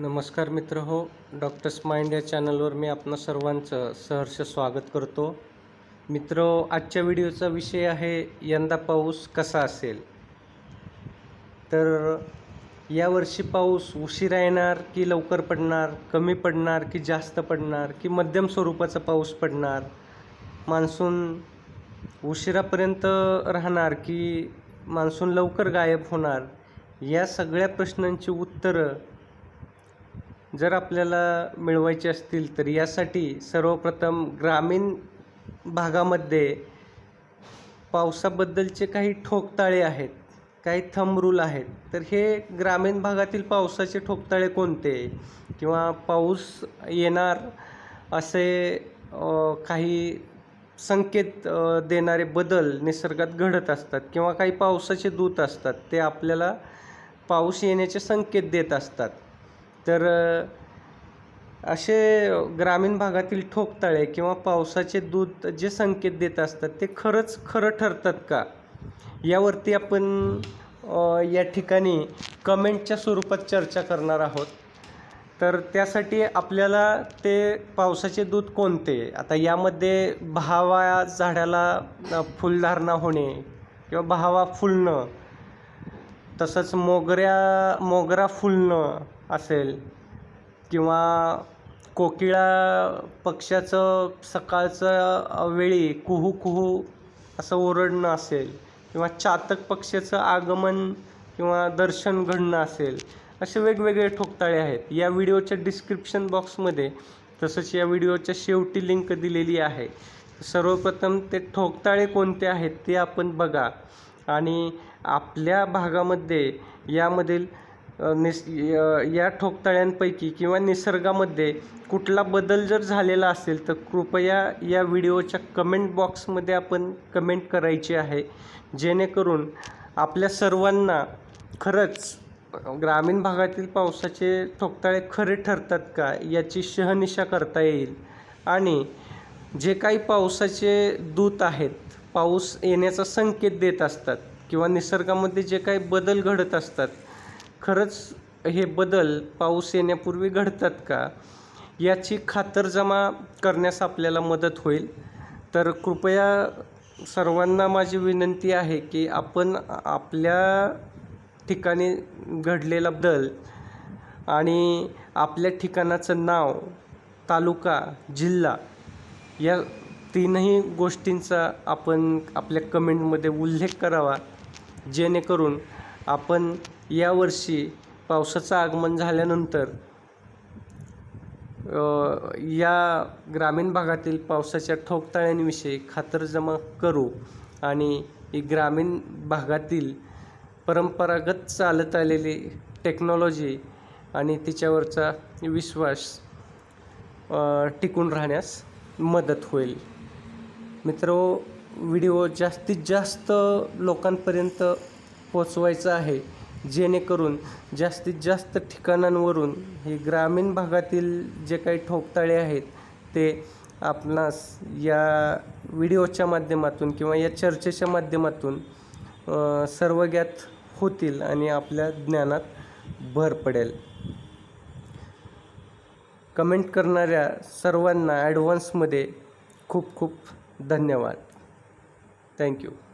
नमस्कार मित्र हो डॉक्टर्स माइंड या चॅनलवर मी आपणा सर्वांचं सहर्ष स्वागत करतो. मित्र हो, आजच्या व्हिडिओचा विषय आहे यंदा पाऊस कसा असेल? तर यावर्षी पाऊस उशिरा येणार की लवकर पडणार कमी पडणार की जास्त पडणार की मध्यम स्वरूपाचा पाऊस पडणार? मान्सून उशिरापर्यंत राहणार की मान्सून लवकर गायब होणार? या सगळ्या प्रश्नांची उत्तरं जर आपल्याला मिळवायचे असतील तर यासाठी सर्वप्रथम ग्रामीण भागामध्ये पावसाबद्दलचे काही ठोकताळे आहेत काही थंब रूल आहेत. तर हे ग्रामीण भागातील पावसाचे ठोकताळे कोणते? किंवा पाऊस येणार असे काही संकेत देणारे बदल निसर्गात घडत असतात किंवा काही पावसाचे दूत असतात ते आपल्याला पाऊस येण्याचे संकेत देत असतात. तर असे ग्रामीण भागातील ठोकताळे किंवा पावसाचे दूध जे संकेत देत असतात ते खरंच खरं ठरतात का? यावरती आपण या ठिकाणी कमेंटच्या स्वरूपात चर्चा करणार आहोत. तर त्यासाठी आपल्याला ते पावसाचे दूध कोणते? आता यामध्ये बहावा झाडाला फुलधारणा होणे किंवा बहावा फुलणं तसंच मोगऱ्या मोगरा फुलणं असेल किंवा कोकिळा पक्ष्याचं सकाळचं वेळी कुहू कुहू असं ओरडणं असेल किंवा चातक पक्ष्याचं आगमन किंवा दर्शन घडणं असेल असे वेगवेगळे ठोकताळे आहेत. या व्हिडिओच्या डिस्क्रिप्शन बॉक्समध्ये तसंच या व्हिडिओच्या शेवटी लिंक दिलेली आहे. सर्वप्रथम ते ठोकताळे कोणते आहेत ते आपण बघा. आणि आपल्या भागामध्ये यामधील निस या ठोकताळ्यांपैकी किंवा निसर्गामध्ये कुठला बदल जर झालेला असेल तर कृपया या व्हिडिओच्या कमेंट बॉक्समध्ये आपण कमेंट करायची आहे. जेणेकरून आपल्या सर्वांना खरंच ग्रामीण भागातील पावसाचे ठोकताळे खरे ठरतात का याची शहनिशा करता येईल. आणि जे काही पावसाचे दूत आहेत पाऊस येण्याचा संकेत देत असतात किंवा निसर्गामध्ये जे काही बदल घडत असतात खरंच हे बदल पाऊस येण्यापूर्वी घडतात का? याची खातरजमा करण्यास आपल्याला मदत होईल. तर कृपया सर्वांना माझी विनंती आहे की आपण आपल्या ठिकाणी घडलेला बदल आणि आपल्या ठिकाणाचं नाव तालुका जिल्हा या तीनही गोष्टींचा आपण आपल्या कमेंटमध्ये उल्लेख करावा. जेणेकरून आपण यावर्षी पावसाचं आगमन झाल्यानंतर या ग्रामीण भागातील पावसाच्या ठोकताळ्यांविषयी खातरजमा करू आणि ही ग्रामीण भागातील परंपरागत चालत आलेली टेक्नॉलॉजी आणि तिच्यावरचा विश्वास टिकून राहण्यास मदत होईल. मित्र व्हिडिओ जास्तीत जास्त लोकांपर्यंत पोचवायचा आहे जेणेकरून जास्तीत जास्त ठिकाणांवरून हे ग्रामीण भागातील जे काही ठोकताळे आहेत ते आपणास या व्हिडिओच्या माध्यमातून किंवा या चर्चेच्या माध्यमातून सर्वज्ञात होतील आणि आपल्या ज्ञानात भर पडेल. कमेंट करणाऱ्या सर्वांना ॲडव्हान्समध्ये खूप खूप धन्यवाद. Thank you.